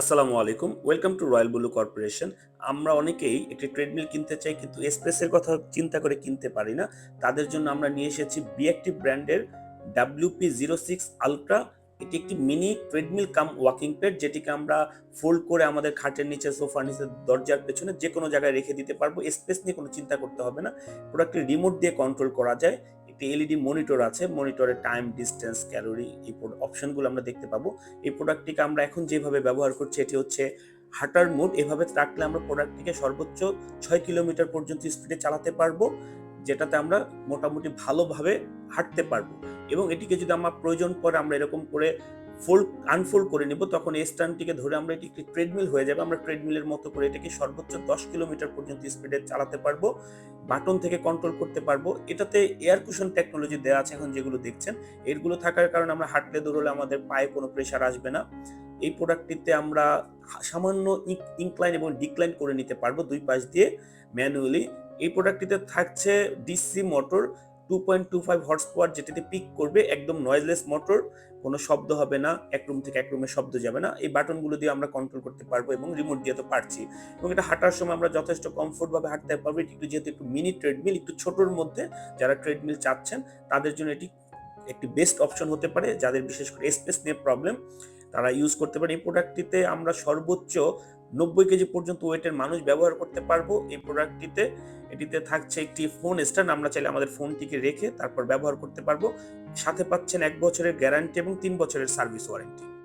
আসসালামু আলাইকুম। Welcome to royal blue corporation আমরা অনেকেই একটি ট্রেডমিল কিনতে চাই কিন্তু এক্সপ্রেসের কথা চিন্তা করে কিনতে পারি না। তাদের জন্য আমরা নিয়ে এসেছি বিএক্টিভ ব্র্যান্ডের ডাব্লিউপি জিরো সিক্স আলট্রা এটি একটি mini treadmill cum walking pad যেটিকে আমরা ফোল্ড করে আমাদের খাটের নিচে, সোফার নিচে, দরজার পেছনে যে কোনো জায়গায় রেখে দিতে পারব। স্পেস নিয়ে কোনো চিন্তা করতে হবে না। প্রোডাক্টটি রিমোট দিয়ে কন্ট্রোল করা যায়। একটি এলইডি মনিটর আছে। মনিটরে টাইম ডিস্টেন্স ক্যালোরি এই অপশনগুলো আমরা দেখতে পাবো। এই প্রোডাক্টটিকে আমরা এখন যেভাবে ব্যবহার করছি, এটি হচ্ছে হাঁটার মোড এভাবে রাখলে আমরা প্রোডাক্টটিকে সর্বোচ্চ ছয় কিলোমিটার পর্যন্ত স্পিডে চালাতে পারব। যেটাতে আমরা মোটামুটি ভালোভাবে হাঁটতে পারব। এবং এটিকে যদি আমার প্রয়োজন পড়ে আমরা এরকম করে ফোল্ড আনফোল্ড করে নিব, তখন এই স্ট্যান্ডটিকে ধরে আমরা এটি একটি ট্রেডমিল হয়ে যাবে। আমরা ট্রেডমিলের মতো করে এটাকে সর্বোচ্চ দশ কিলোমিটার পর্যন্ত স্পিডে চালাতে পারব বাটন থেকে কন্ট্রোল করতে পারব। এটাতে এয়ার কুশন টেকনোলজি দেওয়া আছে এখন যেগুলো দেখছেন এরগুলো থাকার কারণে আমরা হাঁটলে দৌড়লে আমাদের পায়ে কোনো প্রেশার আসবে না। এই প্রোডাক্টটিতে আমরা সামান্য ইনক্লাইন এবং ডিক্লাইন করে নিতে পারব দুই পাশ দিয়ে ম্যানুয়ালি এই প্রোডাক্টটিতে থাকছে DC motor two point two five horse power যেটিতে পিক করবে একদম নয়েজলেস মোটর কোনো শব্দ হবে না, এক রুম থেকে এক রুমে শব্দ যাবে না। এই বাটনগুলো দিয়ে আমরা কন্ট্রোল করতে পারব এবং রিমোট দিয়ে তো পারছি। এবং এটা হাঁটার সময় আমরা যথেষ্ট কমফোর্ট ভাবে হাঁটতে পারব। এটি একটু যেহেতু একটু মিনি ট্রেডমিল একটু ছোটোর মধ্যে যারা ট্রেডমিল চাচ্ছেন, তাদের জন্য এটি একটি বেস্ট অপশন হতে পারে। যাদের বিশেষ করে স্পেস নিয়ে প্রবলেম তারা ইউজ করতে পারে এই প্রোডাক্টটিতে আমরা সর্বোচ্চ নব্বই কেজি পর্যন্ত ওয়েটের মানুষ ব্যবহার করতে পারব এই প্রোডাক্টটিতে এটিতে থাকছে একটি ফোন স্ট্যান্ড আমরা চাইলে আমাদের ফোনটিকে রেখে তারপর ব্যবহার করতে পারব। সাথে পাচ্ছেন এক বছরের গ্যারান্টি এবং তিন বছরের সার্ভিস ওয়ারেন্টি